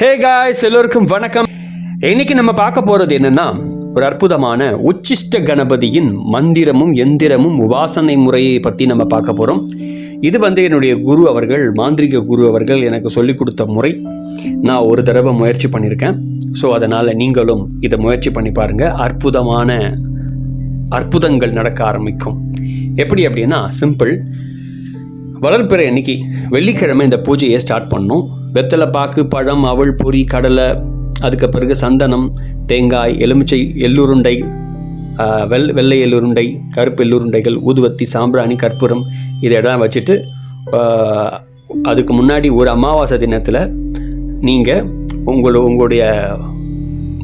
Hey guys எல்லோருக்கும் வணக்கம். இன்னைக்கு நம்ம பார்க்க போறது என்னன்னா ஒரு அற்புதமான உச்சிஷ்ட கணபதியின் மந்திரமும் எந்திரமும் உபாசனை முறையை பற்றி நம்ம பார்க்க போகிறோம் இது வந்து என்னுடைய குரு அவர்கள் மாந்திரிக குரு அவர்கள் எனக்கு சொல்லிக் கொடுத்த முறை. நான் ஒரு தடவை முயற்சி பண்ணியிருக்கேன் ஸோ அதனால் நீங்களும் இதை முயற்சி பண்ணி பாருங்கள் அற்புதமான அற்புதங்கள் நடக்க ஆரம்பிக்கும். எப்படி அப்படின்னா சிம்பிள் வளர்ப்பிற அன்னைக்கு வெள்ளிக்கிழமை இந்த பூஜையை ஸ்டார்ட் பண்ணோம். வெத்தலை பாக்கு பழம் அவள் பொறி கடலை அதுக்கு பிறகு சந்தனம் தேங்காய் எலுமிச்சை எள்ளுருண்டை வெள் வெள்ளை எள்ளுருண்டை கருப்பு எள்ளுருண்டைகள் ஊதுவத்தி சாம்பிராணி கற்பூரம் இதெல்லாம் வச்சுட்டு அதுக்கு முன்னாடி ஒரு அமாவாசை தினத்தில் நீங்கள் உங்கள உங்களுடைய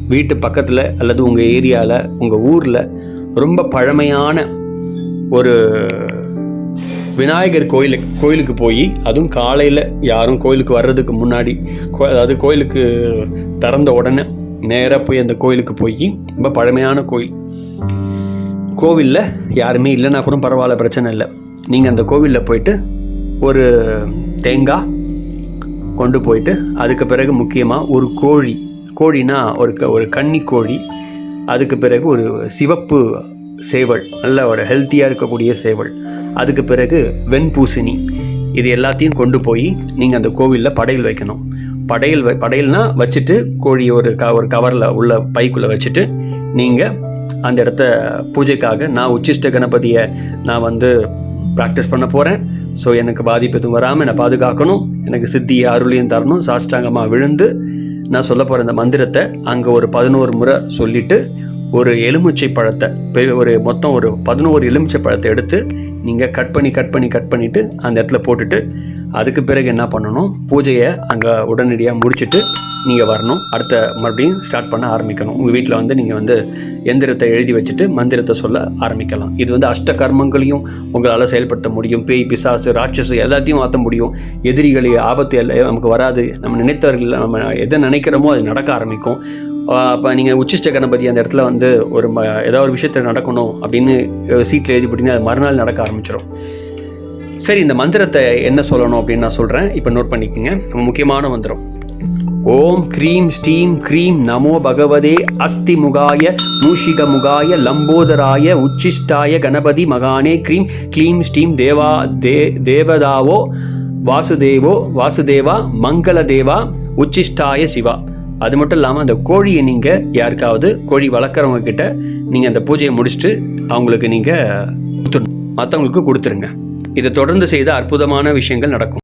வீட்டு பக்கத்தில் அல்லது உங்கள் ஏரியாவில் உங்கள் ஊரில் ரொம்ப பழமையான ஒரு விநாயகர் கோயிலுக்கு கோயிலுக்கு போய் அதுவும் காலையில் யாரும் கோயிலுக்கு வர்றதுக்கு முன்னாடி கோ அதாவது கோயிலுக்கு திறந்த உடனே நேராக போய் அந்த கோயிலுக்கு போய் ரொம்ப பழமையான கோயில். கோவிலில் யாருமே இல்லைன்னா கூட பரவாயில்ல பிரச்சனை இல்லை. நீங்கள் அந்த கோவிலில் போயிட்டு ஒரு தேங்காய் கொண்டு போயிட்டு அதுக்கு பிறகு முக்கியமாக ஒரு கோழி. கோழினா ஒரு க- ஒரு கன்னி கோழி. அதுக்கு பிறகு ஒரு சிவப்பு சேவல் நல்ல ஒரு ஹெல்த்தியாக இருக்கக்கூடிய சேவல். அதுக்கு பிறகு வெண்பூசணி. இது எல்லாத்தையும் கொண்டு போய் நீங்கள் அந்த கோவிலில் படையல் வைக்கணும். படையல் வை படையல்னா வச்சுட்டு கோழியை ஒரு க ஒரு கவரில் உள்ள பைக்குள்ளே வச்சுட்டு நீங்கள் அந்த இடத்த பூஜைக்காக நான் உச்சிஷ்ட கணபதியை நான் வந்து ப்ராக்டிஸ் பண்ண போகிறேன் ஸோ எனக்கு பாதிப்பு எதுவும் வராமல் என்னை பாதுகாக்கணும். எனக்கு சித்தி அருளையும் தரணும். சாஷ்டாங்கமாக விழுந்து நான் சொல்ல போகிற இந்த மந்திரத்தை அங்கே ஒரு பதினோரு முறை சொல்லிவிட்டு ஒரு எலுமிச்சை பழத்தை பெரிய ஒரு மொத்தம் ஒரு பதினோரு எலுமிச்சை பழத்தை எடுத்து நீங்கள் கட் பண்ணி கட் பண்ணி கட் பண்ணிவிட்டு அந்த இடத்துல போட்டுட்டு அதுக்கு பிறகு என்ன பண்ணணும்? பூஜையை அங்கே உடனடியாக முடிச்சுட்டு நீங்கள் வரணும். அடுத்த மறுபடியும் ஸ்டார்ட் பண்ண ஆரம்பிக்கணும். உங்கள் வீட்டில் வந்து நீங்கள் வந்து எந்திரத்தை எழுதி வச்சுட்டு மந்திரத்தை சொல்ல ஆரம்பிக்கலாம். இது வந்து அஷ்ட கர்மங்களையும் உங்களால் செயல்படுத்த முடியும். பேய் பிசாசு ராட்சசு எல்லாத்தையும் மாற்ற முடியும். எதிரிகளை ஆபத்து எல்லாம் நமக்கு வராது. நம்ம நினைத்தவர்கள் நம்ம எதை நினைக்கிறோமோ அது நடக்க ஆரம்பிக்கும். அப்போ நீங்கள் உச்சிஷ்ட கணபதி அந்த இடத்துல வந்து ஒரு ம ஏதாவது ஒரு விஷயத்தில் நடக்கணும் அப்படின்னு சீட்டில் எழுதி போட்டிங்கன்னா அது மறுநாள் நடக்க ஆரம்பிச்சிடும் சரி இந்த மந்திரத்தை என்ன சொல்லணும் அப்படின்னு நான் சொல்கிறேன் இப்போ நோட் பண்ணிக்கோங்க. ரொம்ப முக்கியமான மந்திரம். ஓம் க்ரீம் ஸ்டீம் க்ரீம் நமோ பகவதே அஸ்தி முகாய மூஷிக முகாய லம்போதராய உச்சிஷ்டாய கணபதி மகானே க்ரீம் க்ளீம் ஸ்டீம் தேவா தே தேவதாவோ வாசுதேவோ வாசுதேவா மங்கள தேவா உச்சிஷ்டாய சிவா. அது மட்டும் இல்லாமல் அந்த கோழியை நீங்கள் யாருக்காவது கோழி வளர்க்குறவங்க கிட்ட நீங்கள் அந்த பூஜையை முடிச்சுட்டு அவங்களுக்கு நீங்கள் கொடுத்துடணும். மற்றவங்களுக்கு கொடுத்துருங்க. இதை தொடர்ந்து செய்த அற்புதமான விஷயங்கள் நடக்கும்.